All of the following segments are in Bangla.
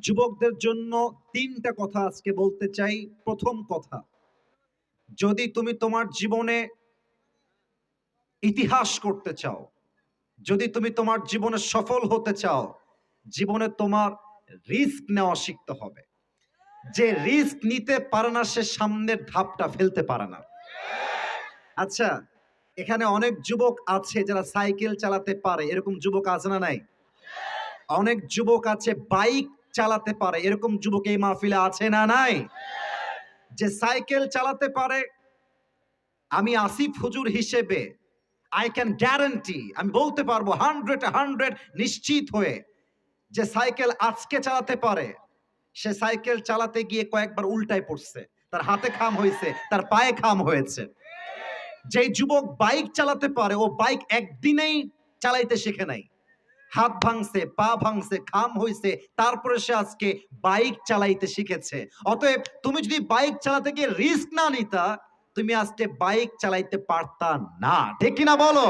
যুবকদের জন্য তিনটা কথা আজকে বলতে চাই। প্রথম কথা, যদি তুমি তোমার জীবনে ইতিহাস করতে চাও, যদি তুমি তোমার জীবনে সফল হতে চাও, জীবনে তোমার রিস্ক নেওয়া শিখতে হবে। যে রিস্ক নিতে পারে না, সে সামনের ধাপটা ফেলতে পারে না। আচ্ছা এখানে অনেক যুবক আছে যারা সাইকেল চালাতে পারে। এরকম যুবক আছে না নাই? অনেক যুবক আছে, বাইক চালাতে পারে। এরকম যুবক এই মাহফিলে আছে না নাই? যে সাইকেল চালাতে পারে, আমি আসিফ হুজুর হিসেবে আই ক্যান গ্যারান্টি আমি বলতে পারব হান্ড্রেড হান্ড্রেড নিশ্চিত হয়ে যে সাইকেল আজকে চালাতে পারে। সে সাইকেল চালাতে গিয়ে কয়েকবার উল্টায় পড়ছে। তার হাতে খাম হয়েছে, তার পায়ে খাম হয়েছে। যে যুবক বাইক চালাতে পারে, ও বাইক একদিনেই চালাইতে শিখে নাই। হাত ভাঙছে, পা ভাঙছে খাম হইছে, তারপরে সে আজকে বাইক চালাইতে শিখেছে। অতএব তুমি যদি বাইক চালাতে গিয়ে রিস্ক না নিতা, তুমি আজকে বাইক চালাইতে পারতা না। ঠিক কিনা বলো?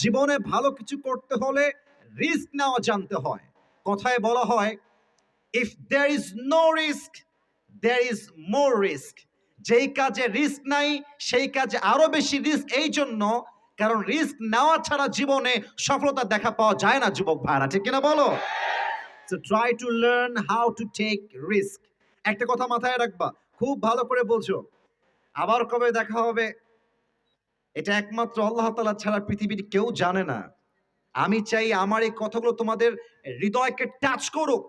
জীবনে ভালো কিছু করতে হলে রিস্ক নেওয়া জানতে হয়। কথায় বলা হয় if there is no risk there is more risk যেই কাজে রিস্ক নাই, সেই কাজে আরও বেশি রিস্ক এই জন্য কারণ রিস্ক নেওয়া ছাড়া জীবনে সফলতা দেখা পাওয়া যায় না, যুবক ভাইরা। ঠিক কিনা বলো? So try to learn how to take risk একটা কথা মাথায় রাখবা, খুব ভালো করে বোঝো। আবার কবে দেখা হবে? এটা একমাত্র আল্লাহ তালা ছাড়া পৃথিবীর কেউ জানে না। আমি চাই আমার এই কথাগুলো তোমাদের হৃদয়কে টাচ করুক।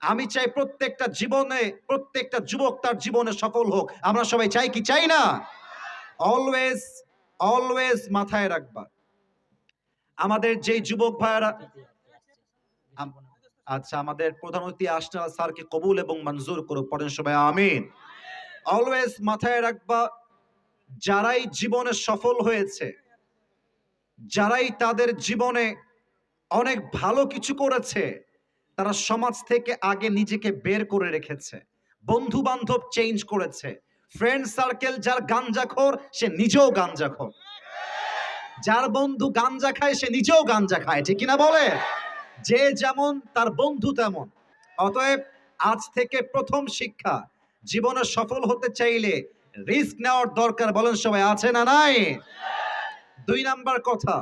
আমি চাই প্রত্যেকটা জীবনে, প্রত্যেকটা যুবক তার জীবনে সফল হোক। আমরা সবাই চাই কি? চাই না? অলওয়েজ অলওয়েজ মাথায় রাখবা। আমাদের যেই যুবক ভাইয়েরা আচ্ছা আমাদের প্রধান অতিথি আসনাল স্যারকে কবুল এবং মঞ্জুর করুক। পড়েন সবাই, আমিন। অলওয়েজ মাথায় রাখবা, যারাই জীবনে সফল হয়েছে, যারাই তাদের জীবনে অনেক ভালো কিছু করেছে, তারা সমাজ থেকে আগে নিজেকে বের করে রেখেছে বন্ধু বান্ধব চেঞ্জ করেছে ফ্রেন্ড সার্কেল যার গাঞ্জাখোর সে নিজেও গাঞ্জাখোর যার বন্ধু গাঞ্জা খায়, সে নিজেও গাঞ্জা খায়, ঠিক কিনা বলে? যে যেমন, তার বন্ধু তেমন। অতএব আজ থেকে প্রথম শিক্ষা, জীবনে সফল হতে চাইলে রিস্ক নেওয়ার দরকার, বলেন সবাই, আছে না নাই? দুই নাম্বার কথা,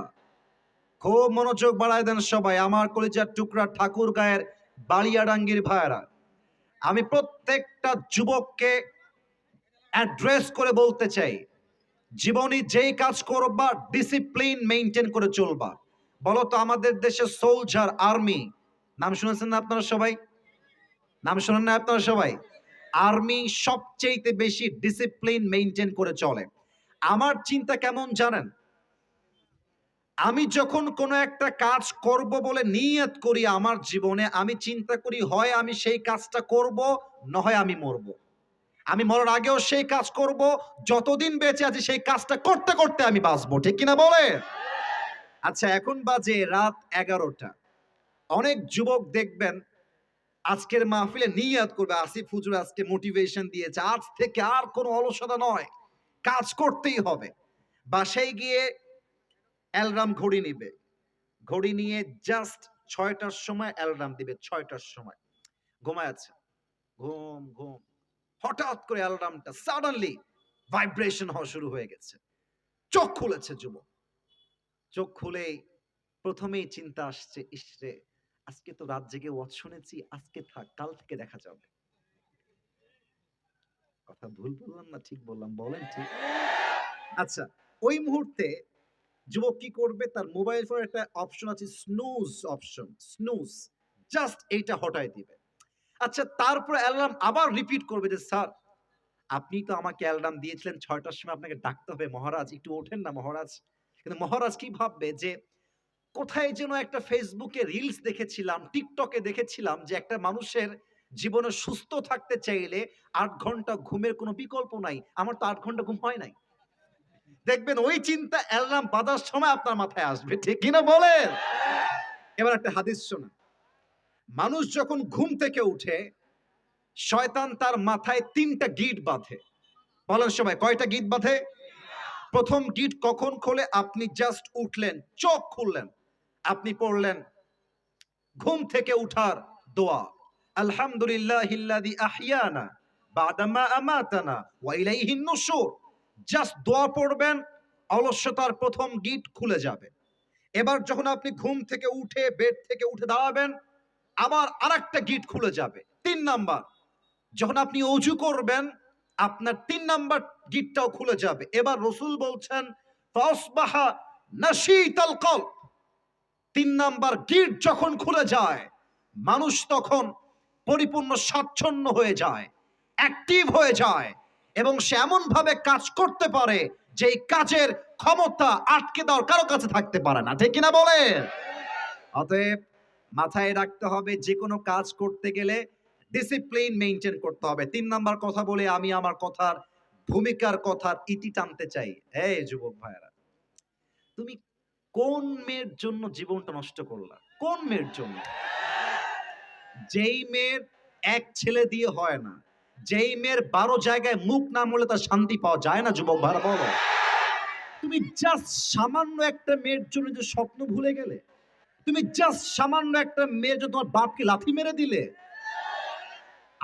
খুব মনোযোগ বাড়ায় দেন সবাই, আমার কলিজার টুকরা ঠাকুর গায়ের বালিয়াডাঙ্গির ভাইরা আমি প্রত্যেকটা যুবককে অ্যাড্রেস করে বলতে চাই, জীবনে যেই কাজ করবা ডিসিপ্লিন মেনটেন করে চলবা। বলো তো আমাদের দেশে সোলজার আর্মি নাম শুনেছেন না আপনারা সবাই? নাম শুনেন না আপনারা সবাই? আর্মি সবচেয়ে বেশি ডিসিপ্লিন মেনটেন করে চলে। আমার চিন্তা কেমন জানেন? আমি যখন কোনো একটা কাজ করব বলে নিয়ত করি আমার জীবনে, আমি চিন্তা করি হয় আমি সেই কাজটা করব, নয় আমি মরব। আমি মরার আগেও সেই কাজ করব, যতদিন বেঁচে আছি সেই কাজটা করতে করতে আমি বাঁচবো। ঠিক কিনা বলে আচ্ছা এখন বাজে রাত এগারোটা। অনেক যুবক দেখবেন আজকের মাহফিলে নিয়াত করবে, আসিফ হুজুর আজকে মোটিভেশন দিয়েছে, আজ থেকে আর কোনো অলসতা নয়, কাজ করতেই হবে। বাসায় গিয়ে অ্যালরাম ঘড়ি নিবে। ঘড়ি নিয়ে জাস্ট ছয়টার সময় অ্যালরাম দিবে, ছয়টার সময়। ঘুমায় আছে? ঘুম ঘুম। হঠাৎ করে অ্যালরামটা সাডেনলি ভাইব্রেশন হওয়া শুরু হয়ে গেছে। চোখ খুলেছে যুবক। চোখ খুলেই প্রথমেই চিন্তা আসছে ইসরে আজকে তো রাত জেগে ওয়াজ শুনেছি, আজকে থাক, কাল থেকে দেখা যাবে। কথা ভুল বললাম না, ঠিক বললাম, বলেন ঠিক। আচ্ছা ওই মুহূর্তে যুবক কি করবে? তার মোবাইল ফোনের একটা অপশন আছে স্নুজ অপশন স্নুজ জাস্ট এইটা হটাই দিবে। আচ্ছা তারপর অ্যালার্ম আবার রিপিট করবে যে, স্যার, আপনি তো আমাকে অ্যালার্ম দিয়েছিলেন ছয়টার সময় আপনাকে ডাকতে হবে, মহারাজ। একটু ওঠেন না, মহারাজ। কিন্তু মহারাজ কি ভাববে যে, কোথায় যেন একটা ফেসবুকে রিলস দেখেছিলাম টিকটকে দেখেছিলাম যে, একটা মানুষের জীবনে সুস্থ থাকতে চাইলে আট ঘণ্টা ঘুমের কোনো বিকল্প নাই। আমার তো আট ঘণ্টা ঘুম হয় নাই। দেখবেন ওই চিন্তা অ্যালার্ম বাজার সময় আপনার মাথায় আসবে, ঠিক কিনা বলেন? এবার একটা হাদিস শোনা মানুষ যখন ঘুম থেকে উঠে, শয়তান তার মাথায় তিনটা গিট বাঁধে। বলেন সবাই, কয়টা গিট বাঁধে? প্রথম গিট কখন খোলে? আপনি জাস্ট উঠলেন, চোখ খুললেন, আপনি পড়লেন, ঘুম থেকে উঠার দোয়া। আলহামদুলিল্লাহিল্লাযী আহইয়ানা বাদামা আমাতানা জাস্ট দোয়া পড়বেন অলস্যতার প্রথম গিট খুলে যাবে। এবার যখন আপনি ঘুম থেকে উঠে, বেড থেকে উঠে দাঁড়াবেন আবার আরেকটা গিট খুলে যাবে। তিন নাম্বার, যখন আপনি অজু করবেন, আপনার তিন নাম্বার গিটটাও খুলে যাবে। এবার রসুল বলছেন, ফাসবাহা নাশীতাল কলব। তিন নাম্বার গিট যখন খুলে যায়, মানুষ তখন পরিপূর্ণ স্বাচ্ছন্ন হয়ে যায় অ্যাক্টিভ হয়ে যায় এবং সে এমন ভাবে কাজ করতে পারে যে কাজের ক্ষমতা আটকে দেওয়ার কারও কাছে থাকতে পারে না। ঠিক কিনা বলে অতএব মাথায় রাখতে হবে যে কোনো কাজ করতে গেলে ডিসিপ্লিন মেনটেন করতে হবে। তিন নাম্বার কথা বলে আমি আমার কথার, ভূমিকার কথার ইতি টানতে চাই। এই যুবক ভাইয়েরা, তুমি কোন মেয়ের জন্য জীবনটা নষ্ট করলা? কোন মেয়ের জন্য? যেই মেয়ের এক ছেলে দিয়ে হয় না, যেই মেয়ের বারো জায়গায় মুখ না মরলে তার শান্তি পাওয়া যায় না, যুবক ভাইরা বলো। তুমি জাস্ট সামান্য একটা মেয়ের জন্য যে স্বপ্ন ভুলে গেলে তুমি জাস্ট সামান্য একটা মেয়ে যে তোমার বাপকে লাথি মেরে দিলে।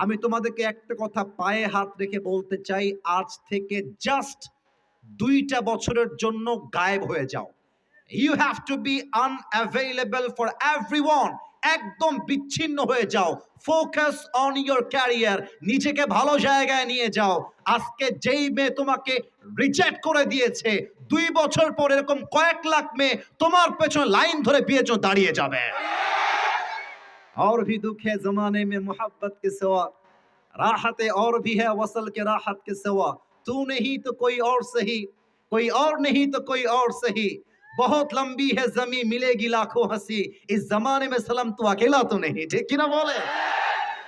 আমি তোমাদেরকে একটা কথা পায়ে হাত রেখে বলতে চাই, আজ থেকে জাস্ট দুইটা বছরের জন্য গায়েব হয়ে যাও। You have to be unavailable for everyone একদম বিচ্ছিন্ন হয়ে যাও ফোকাস অন ইয়োর ক্যারিয়ার নিজেকে ভালো জায়গায় নিয়ে যাও আজকে যেই মেয়ে তোমাকে রিজেক্ট করে দিয়েছে দুই বছর পর এরকম কয়েক লাখ মেয়ে তোমার পেছনে লাইন ধরে বিয়ের জন্য দাঁড়িয়ে যাবে और भी दुख है जमाने में मोहब्बत के सिवा राहत और भी है वसल के राहत के सिवा तू नहीं तो कोई और सही कोई और नहीं तो कोई और सही बहुत लंबी है जमी मिलेगी लाखों हंसी इस जमाने में सलम तू अकेला तो नहीं ঠিক কিনা বলে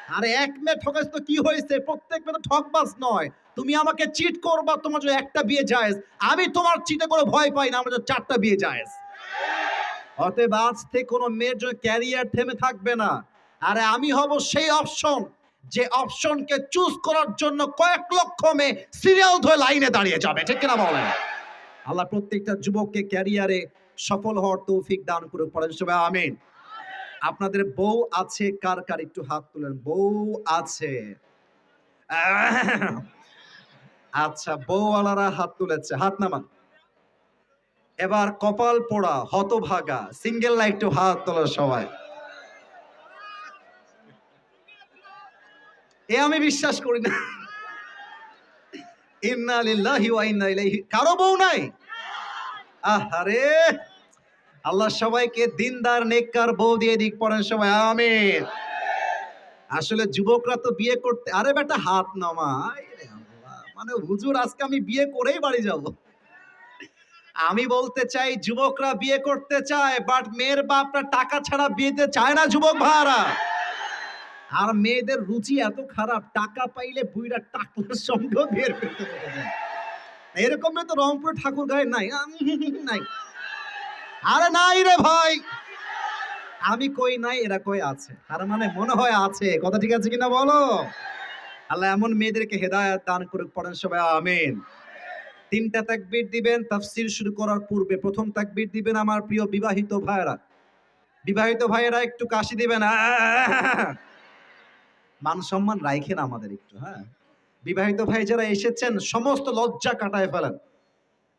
আরে এক মেয়ে ঠকাস তো কি হয়েছে প্রত্যেক মেয়ে তো ঠকবাস নয় তুমি আমাকে চিট করবা তোমার জন্য একটা বিয়ে জায়েজ আমি তোমার চিটে করে ভয় পাই না আমার জন্য চারটা বিয়ে জায়েজ অতএব আজ থেকে কোনো মেয়ের জন্য ক্যারিয়ার থেমে থাকবে না আরে আমি হব সেই অপশন যে অপশনকে চুজ করার জন্য কয়েক লক্ষ মেয়ে সিরিয়াল ধরে লাইনে দাঁড়িয়ে যাবে ঠিক কিনা বলেন আল্লাহ প্রত্যেকটা যুবককে ক্যারিয়ারে সফল হওয়ার তৌফিক দান করুক, পড়েন সবাই, আমিন। আপনাদের বউ আছে, কার কার? একটু হাত তুলেন। বউ আছে। আচ্ছা বউওয়ালারা হাত তুলেছে। হাত নামান। এবার কপাল পোড়া, হতভাগা, সিঙ্গেল লাইট একটু হাত তোলো সবাই। এ আমি বিশ্বাস করি না। কারও বউ নাই। আহারে। আল্লাহ সবাইকে দিনদার, নেককার বউ দিয়ে দিক পড়েন সবাই। আমিন। আসলে যুবকরা তো বিয়ে করতে আরে বেটা, হাত নামা আরে মানে হুজুর, আজকে আমি বিয়ে করেই বাড়ি যাব। আমি বলতে চাই, যুবকরা বিয়ে করতে চায় বাট মেয়ের বাপরা টাকা ছাড়া বিয়েতে চায় না যুবক ভাড়া আর মেয়েদের রুচি এত খারাপ, টাকা পাইলে বুইরা টাকলার সঙ্গে বের করতে এরকম তো রংপুর ঠাকুর গায়ে নাই নাই। আরে নাই রে ভাই। আমি কই নাই, এরা কই আছে? তার মানে মনে হয় আছে। কথা ঠিক আছে কিনা বলো? আল্লাহ এমন মেয়েদেরকে হেদায়েত দান করুক, পড়েন সবাই, আমিন। তিনটা তাকবীর দিবেন, তাফসীর শুরু করার পূর্বে প্রথম তাকবীর দিবেন আমার প্রিয় বিবাহিত ভাইয়েরা। বিবাহিত ভাইয়েরা একটু কাশি দিবেন আহ! মান সম্মান রাখেন আমাদের একটু হ্যাঁ? বিবাহিত ভাই যারা এসেছেন, সমস্ত লজ্জা কাটায় ফেলেন।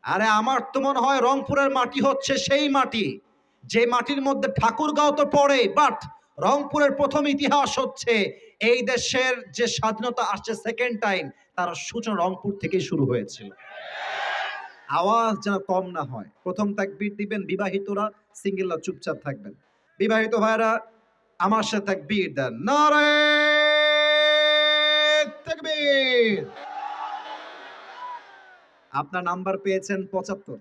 আরে, আমার তো মনে হয় রংপুরের মাটি হচ্ছে সেই মাটি। যে মাটির মধ্যে ঠাকুরগাঁও তো পড়ে বাট রংপুরের প্রথম ইতিহাস হচ্ছে এই দেশের যে স্বাধীনতা আসছে সেকেন্ড টাইম তার সূচনা রংপুর থেকে শুরু হয়েছিল। আওয়াজ যেন কম না হয়। প্রথম তাকবীর দিবেন বিবাহিতরা, সিঙ্গেলরা চুপচাপ থাকবেন। বিবাহিত ভাইরা আমার সাথে তাকবীর দেন। নারে তাকবীর আপনার নাম্বার পেয়েছেন পঁচাত্তর।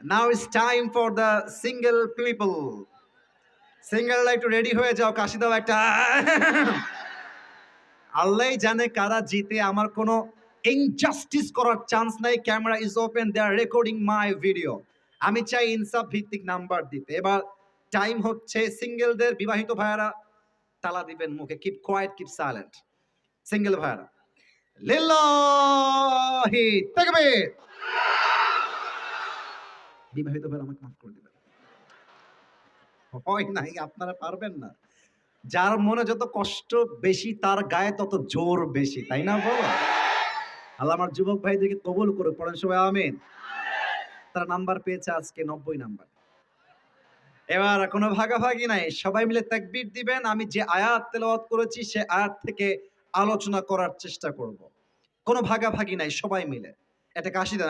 Now is time for the single people সিঙ্গেলরা একটু রেডি হয়ে যাও, কাশি দাও একটা। আল্লাহ জানে কারা জিতে, আমার কোনো ইনজাস্টিস করার চান্স নাই। Camera is open they are recording my video আমি চাই ইনসাফ ভিত্তিক নাম্বার দিতে। এবার টাইম হচ্ছে সিঙ্গেলদের বিবাহিত ভাইয়ারা তালা দিবেন মুখে। Keep quiet keep silent single ভাইয়ারা লিল্লাহি তাকবীর। বিবাহিত ভাইয়ারা আমাকে মাফ করে দিবেন। হয় নাই, আপনারা পারবেন না। যার মনে যত কষ্ট বেশি, তার গায়ে তত জোর বেশি, তাই না বলো? আল্লাহ আমার যুবক ভাইদেরকে কবুল করে পড়েন সবাই, আমিন। তারা নাম্বার পেয়েছে আজকে, নব্বই নাম্বার। এবার কোনো ভাগাভাগি নাই। সবাই মিলে তাকবীর দিবেন। আমি যে আয়াত তেলাওয়াত করেছি, সে আয়াত থেকে আলোচনা করার চেষ্টা করব। কোনো ভাগাভাগি নাই, সবাই মিলে। এটা কাশি দেন।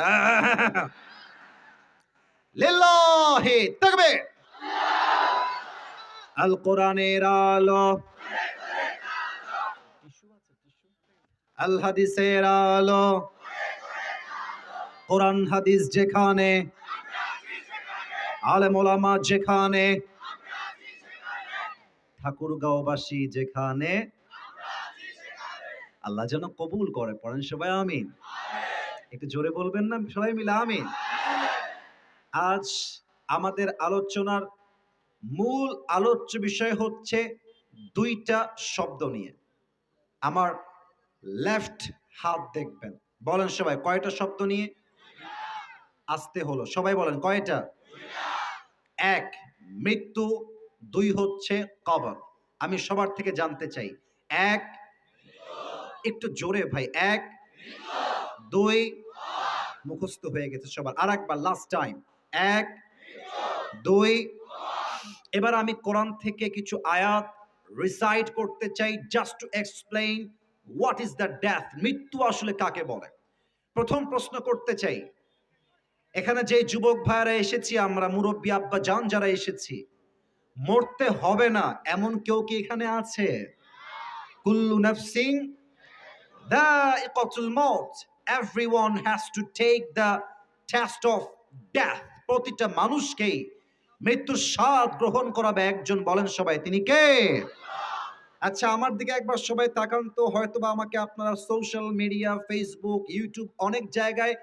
আল কোরআনের আলো আল। হাদিসের আলো। কোরআন হাদিস যেখানে আলেম যেখানে, ঠাকুরগাঁওবাসী যেখানে, আল্লাহ যেন কবুল করে। পড়েন সবাই আমিন। একটু জোরে বলবেন না? সবাই মিলে আমিন। আজ আমাদের আলোচনার মূল আলোচ্য বিষয় হচ্ছে দুইটা শব্দ নিয়ে। আমার লেফট হাত দেখবেন। বলেন সবাই, কয়টা শব্দ নিয়ে? আসতে হলো। সবাই বলেন, কয়টা? এক, মৃত্যু, দুই হচ্ছে কবর। আমি সবার থেকে জানতে চাই। এক, একটু জোরে ভাই, এক, দুই, মুখস্থ হয়ে গেছে সবার। আর একবার লাস্ট টাইম এক, দুই, এবার আমি কোরআন থেকে কিছু আয়াত রিসাইড করতে চাই just to explain what is the death মৃত্যু আসলে কাকে বলে? প্রথম প্রশ্ন করতে চাই এখানে যে যুবক ভাইরা এসেছি, আমরা মুরব্বী আব্বা যান যারা এসেছি, মরতে হবে না, এমন কেউ কি এখানে আছে? কুল্লু নাফসিং দাইকাতুল মউত everyone has to take the test of death প্রতিটা মানুষকেই মৃত্যুর স্বাদ গ্রহণ করাবে। একজন বলেন সবাই, তিনি কে? আচ্ছা আমার দিকে একবার সবাই তাকান তো, হয়তোবা আমাকে আপনারা সোশ্যাল মিডিয়া ফেসবুক ইউটিউব অনেক জায়গায়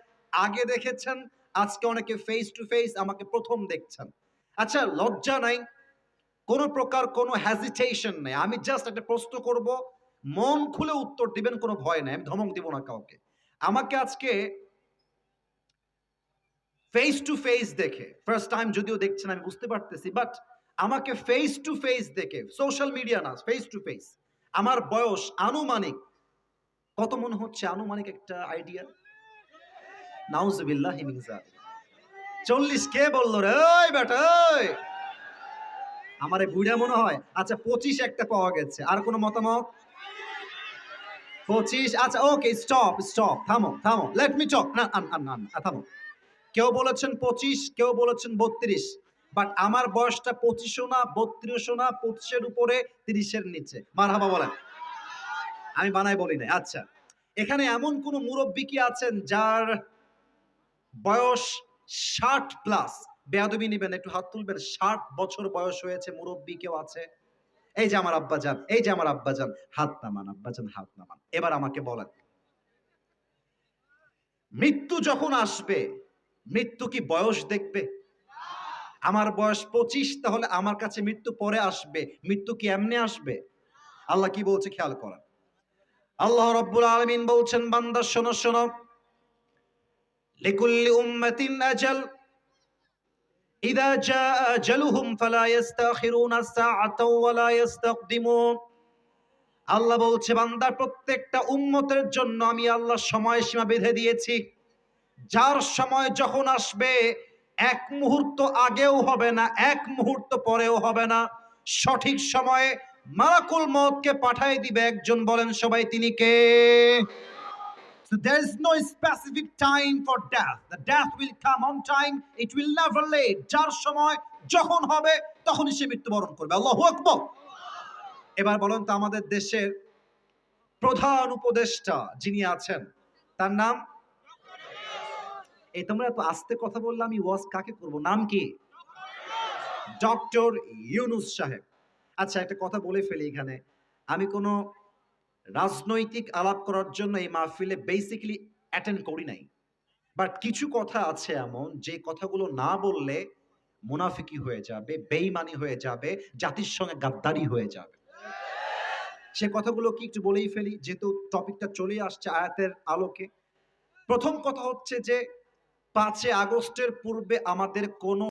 আগে দেখেছেন। আজকে অনেকে ফেস টু ফেস আমাকে প্রথম দেখছেন। আচ্ছা লজ্জা নাই। কোনো প্রকার কোনো হ্যাজিটেশন নেই। আমি জাস্ট একটা প্রশ্ন করব। মন খুলে উত্তর দিবেন, কোনো ভয় নাই। আমি ধমক দিব না কাউকে। আমাকে আজকে ফেস টু ফেস দেখে। ফার্স্ট টাইম যদিও দেখছেন, আমি বুঝতে পারতেছি বাট আমাকে ফেস টু ফেস দেখে। সোশ্যাল মিডিয়া না ফেস টু ফেস আমার বয়স আনুমানিক, কত মনে হচ্ছে আনুমানিক একটা আইডিয়া নাউজুবিল্লাহ মিনজাল চল্লিশ কে বলল রে ওই বেটা আমারে বুড়া মনে হয় আচ্ছা পঁচিশ একটা পাওয়া গেছে। আর কোনো মতামত? পঁচিশ আচ্ছা ওকে স্টপ স্টপ থামো থামো লেট মি টক না, আন আন আন থামো। কেউ বলেছেন পঁচিশ, কেউ বলেছেন বত্রিশ বাট আমার বয়সটা পঁচিশও না, বত্রিশও না, পঁচিশের উপরে, তিরিশের নিচে। মার হাবা বলেন। আমি বানাই বলি না আচ্ছা এখানে এমন কোন মুরব্বী কি আছেন যার বয়স ষাট প্লাস বেয়াদবি নিবেন, একটু হাত তুলবেন। ষাট বছর বয়স হয়েছে, মুরব্বী কেউ আছে? এই যে আমার আব্বাজান, এই যে আমার আব্বাজান, হাত নামান, আব্বাজান, হাত নামান। এবার আমাকে বলেন, মৃত্যু যখন আসবে, মৃত্যু কি বয়স দেখবে? আমার বয়স পঁচিশ, তাহলে আমার কাছে মৃত্যু পরে আসবে। মৃত্যু কি এমনি আসবে? আল্লাহ কি বলছে? খেয়াল করেন। আল্লাহ রব্বুল আলমিন বলছেন বান্দার শোনো শোনো। লিকুল্লি উম্মাতিন আজাল। ইদা জা আজালুহুম ফালা ইস্তাখিরুনা সাআতাও ওয়ালা ইস্তাকদিমুন আল্লাহ বলছে, বান্দা, প্রত্যেকটা উম্মতের জন্য আমি আল্লাহ সময়সীমা বেঁধে দিয়েছি। যার সময় যখন আসবে, এক মুহূর্ত আগেও হবে না, এক মুহূর্ত পরেও হবে না। সঠিক সময়ে মালাকুল মতকে পাঠাই দিবে একজন, বলেন সবাই, তিনি কে? So there is no specific time for death. The death will come on time. It will never late. যার সময় যখন হবে তখনই সে মৃত্যুবরণ করবে। আল্লাহু আকবার। এবার বলুন তো আমাদের দেশের প্রধান উপদেষ্টা যিনি আছেন, তার নাম? এই তোমরা এত আস্তে কথা বললে আমি ওয়াজ কাকে করব? নাম কি? ডক্টর ইউনুস সাহেব। আচ্ছা একটা কথা বলে ফেলি এখানে। আমি কোনো রাজনৈতিক আলাপ করার জন্য এই মাহফিলে বেসিক্যালি অ্যাটেন্ড করি নাই। বাট কিছু কথা আছে এমন, যে কথাগুলো না বললে মুনাফিকি হয়ে যাবে বেইমানি হয়ে যাবে, জাতির সঙ্গে গাদ্দারি হয়ে যাবে। সে কথাগুলো কি একটু বলেই ফেলি, যেহেতু টপিকটা চলে আসছে আয়াতের আলোকে। প্রথম কথা হচ্ছে যে পাঁচে আগস্টের পূর্বে আমাদের কোনো